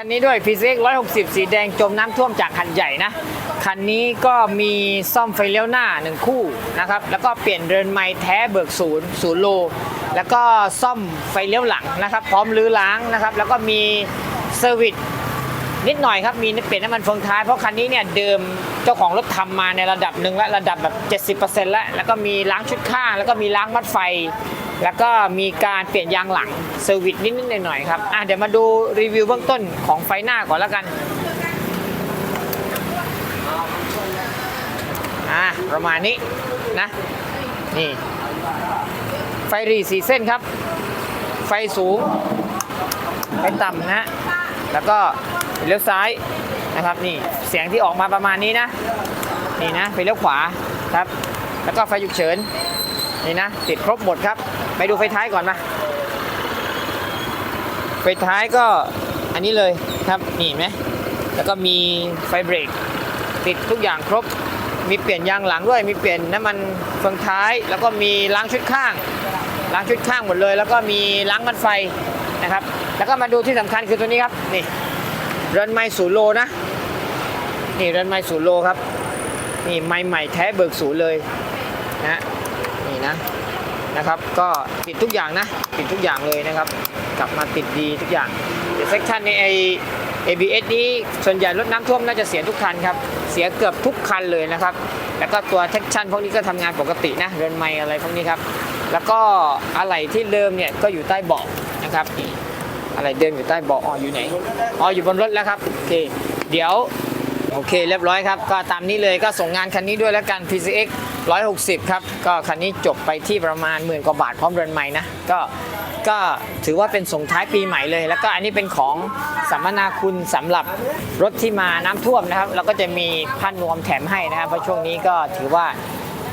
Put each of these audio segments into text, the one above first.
คันนี้ด้วย p ี x 160 สีแดงจมน้ำท่วมจากคันใหญ่นะ คันนี้ก็มีซ่อมไฟเลี้ยวหน้า 1 คู่นะครับ แล้วก็เปลี่ยนเรือนไม้แท้เบิกศูนย์ศูนย์โล แล้วก็ซ่อมไฟเลี้ยวหลังนะครับ พร้อมรื้อล้างนะครับ แล้วก็มีเซอร์วิสนิดหน่อยครับ มีเปลี่ยนน้ำมันเฟืองท้าย เพราะคันนี้เนี่ยเดิมเจ้าของรถทำมาในระดับหนึ่งและระดับแบบ 70%แล้ว แล้วก็มีล้างชุดข้าง แล้วก็มีล้างมัดไฟ แล้วก็มีการเปลี่ยนยางหลังเซอร์วิสนิดๆหน่อยๆครับอะเดี๋ยวมาดูรีวิวเบื้องต้นของไฟหน้าก่อนแล้วกันอะประมาณนี้นะนี่ไฟหรีสีเส้นครับ ไฟสูง ไฟต่ำนะฮะแล้วก็เลี้ยวซ้ายนะครับนี่เสียงที่ออกมาประมาณนี้นะ นี่นะไปเลี้ยวขวาครับ แล้วก็ไฟฉุกเฉินนี่นะติดครบหมดครับ ไปดูไฟท้ายก่อนมา ไฟท้ายก็อันนี้เลยครับนี่ไหมแล้วก็มีไฟเบรกติดทุกอย่างครบ มีเปลี่ยนยางหลังด้วย มีเปลี่ยนน้ำมันเฟืองท้าย แล้วก็มีล้างชุดข้าง ล้างชุดข้างหมดเลย แล้วก็มีล้างมันไฟนะครับ แล้วก็มาดูที่สำคัญคือตัวนี้ครับนี่เรือนไม้ศูนย์โลนะนี่เรือนไม้ศูนย์โลครับนี่ไม้ใหม่แท้เบิกศูนย์เลยนะ นะครับ ก็ติดทุกอย่างนะ ติดทุกอย่างเลยนะครับ กลับมาติดดีทุกอย่างเดี๋ยวเซ็กชันในไอ ABS นี้ส่วนใหญ่รถน้ำท่วมน่าจะเสียทุกคันครับ เสียเกือบทุกคันเลยนะครับ แล้วก็ตัวเซ็กชันพวกนี้ก็ทำงานปกตินะ เรือนไม้อะไรพวกนี้ครับ แล้วก็อะไหล่ที่เดิมเนี่ยก็อยู่ใต้เบาะนะครับอะไรเดิมอยู่ใต้เบาะอ๋ออยู่ไหน อ๋ออยู่บนรถแล้วครับ โอเค เดี๋ยว โอเคเรียบร้อยครับ ก็ตามนี้เลยก็ส่งงานคันนี้ด้วยแล้วกัน PCX 160 ครับ ก็คันนี้จบไปที่ประมาณหมื่นกว่าบาทพร้อมเรือนใหม่นะ ก็ก็ถือว่าเป็นส่งท้ายปีใหม่เลย แล้วก็อันนี้เป็นของสัมมนาคุณสำหรับรถที่มาน้ำท่วมนะครับ เราก็จะมีพันนวมแถมให้นะครับเพราะช่วงนี้ก็ถือว่า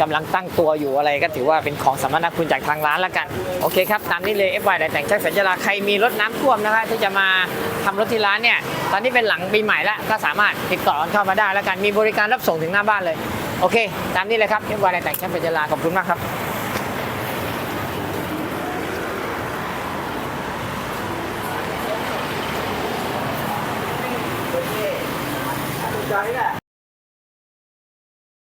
กำลังตั้งตัวอยู่อะไรก็ถือว่าเป็นของสัมนาคุณจากทางร้านแล้วกัน โอเคครับ ตามนี้เลย FY แต่งช่างสัญลาใครมีรถน้ำท่วมนะครับที่จะมาทำรถที่ร้านเนี่ยตอนนี้เป็นหลังปีใหม่แล้วก็สามารถติดต่อเข้ามาได้แล้วกันมีบริการรับส่งถึงหน้าบ้านเลยโอเค ตามนี้เลยครับ FY แต่งช่างสัญลาขอบคุณมากครับใจแหละ